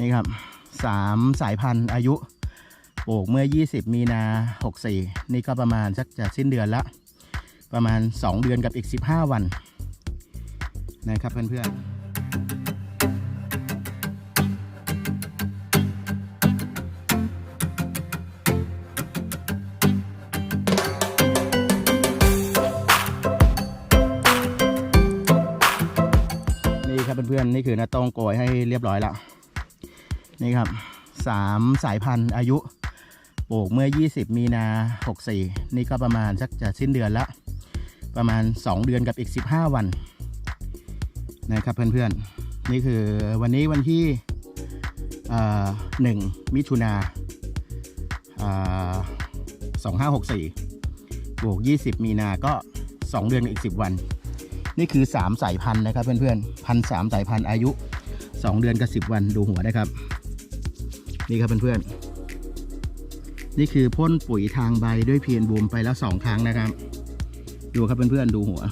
นี่ครับสามสายพันธุ์อายุปลูกเมื่อ 20 มีนา64 นี่ก็ประมาณสักจะสิ้นเดือนละ ประมาณ 2 เดือนกับอีก 15 วัน นะครับเพื่อนๆนี่ครับเพื่อนๆนี่คือนาต้องโกยให้เรียบร้อยแล้ว นี่ครับสามสายพันธุ์อายุปลูกเมื่อ 20 มีนา 64 นี่ก็ประมาณสักจะสิ้นเดือนละ ประมาณ 2 เดือนกับอีก 15 วัน นะครับเพื่อนๆ นี่คือวันนี้วันที่หนึ่งมิถุนาสองห้าหกสี่บวก20มีนาก็2เดือนกับอีก10วัน นี่คือ3สายพันธุ์นะครับเพื่อนๆพันสามสายพันธุ์อายุ2เดือนกับ10วันดูหัวนะครับ นี่ครับเพื่อนๆ นี่คือพ่นปุ๋ยทางใบด้วยเพียนบูมไปแล้ว2ครั้งนะครับ ดูครับเพื่อนๆ ดูหัว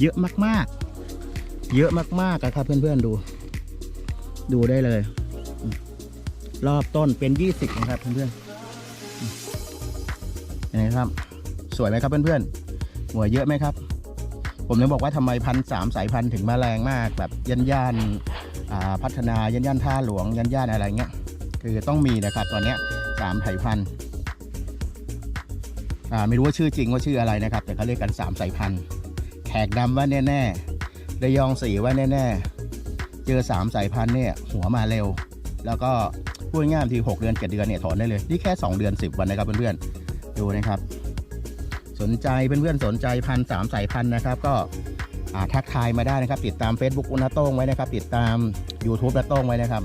เยอะมากๆ เยอะมากๆอะครับเพื่อนๆ ดู ดูได้เลย รอบต้นเป็น20นะครับเพื่อนๆเห็นไหมครับ สวยไหมครับเพื่อนๆ หัวเยอะไหมครับผมเลยบอกว่าทำไมพันสามสายพันธุ์ถึงมาแรงมากแบบยันย่านอ่าพัฒนายันย่านท่าหลวงยันย่านอะไรเงี้ย คือต้องมีนะครับตอนนี้สามสายพันธุ์อ่าไม่รู้ว่าชื่อจริงว่าชื่ออะไรนะครับ แต่เขาเรียกกันสามสายพันธุ์แขกดำว่าแน่ๆระยองสีว่าแน่ๆ เจอสามสายพันธุ์เนี่ยหัวมาเร็ว แล้วก็พูดง่ายๆทีหกเดือนเจ็ดเดือนเนี่ยถอนได้เลยนี่แค่สองเดือนสิบวันนะครับเพื่อนๆดูนะครับ สนใจเพื่อนๆสนใจพันสามสายพันธุ์นะครับ ก็อ่าทักทายมาได้นะครับ ติดตาม Facebook อุณาโต้งไว้นะครับ ติดตาม YouTube นาโต้งไว้นะครับ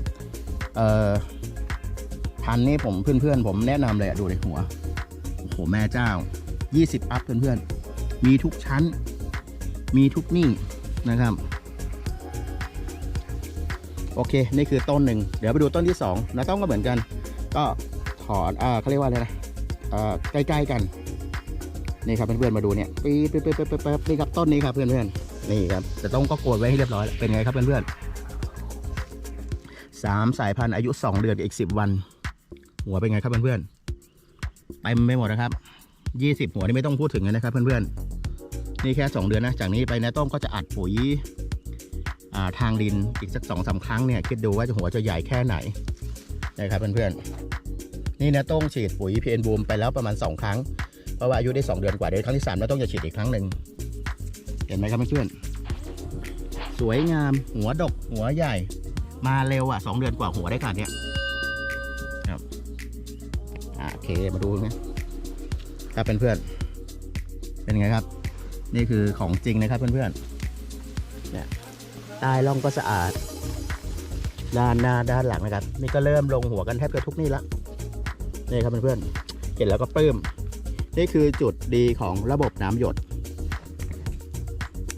เอ่อ พันนี้ผมเพื่อนๆ ผมแนะนำเลยอะดูในหัว โอ้โห แม่เจ้า 20 อัพเพื่อนๆ มีทุกชั้น มีทุกนี่นะครับ โอเค นี่คือต้นหนึ่ง เดี๋ยวไปดูต้นที่2นาต้องก็เหมือนกัน ก็ถอนอ่าเขาเรียกว่าอะไรนะเอ่อใกล้ๆกัน นี่ครับเพื่อนๆ มาดูเนี่ยปี๊ดปี๊ดปี๊ดปี๊ดปี๊ดนี่ครับต้นนี้ครับเพื่อนๆ นี่ครับ แต่ต้องก็โกดไว้ให้เรียบร้อย เป็นไงครับเพื่อนๆสามสายพันธุ์อายุ 2 เดือนกับอีก 10 วัน หัวเป็นไงครับเพื่อนๆเต็มไม่หมดนะครับ20หัวนี่ไม่ต้องพูดถึงเลยนะครับ เพื่อนๆนี่แค่2เดือนนะ จากนี้ไปนะต้มก็จะอัดปุ๋ยทางดินอีกสักสองสาครั้งเนี่ยคิดดูว่าจะหัวจะใหญ่แค่ไหนนะครับเพื่อนๆนี่นะต้องฉีดปุ๋ยพีเอ็นบูมไปแล้วประมาณ 2 ครั้ง เพราะว่าอายุได้ 2 เดือนกว่าเดี๋ยวครั้งที่3เราต้องจะฉีดอีกครั้งหนึ่งเห็นไหมครับเพื่อนๆสวยงามหัวดกหัวใหญ่ มาเร็วอะสองเดือนกว่าหัวได้ขนาดเนี้ย โอเคมาดูนะครับเพื่อนๆเป็นไงครับ นี่คือของจริงนะครับเพื่อนๆเนี่ยใต้ร่องก็สะอาด ด้านหน้าด้านหลังนะครับ นี่ก็เริ่มลงหัวกันแทบจะทุกนี่ละนี่ครับเพื่อนๆเห็นแล้วก็ปลื้มนี่คือจุดดีของระบบน้ำหยด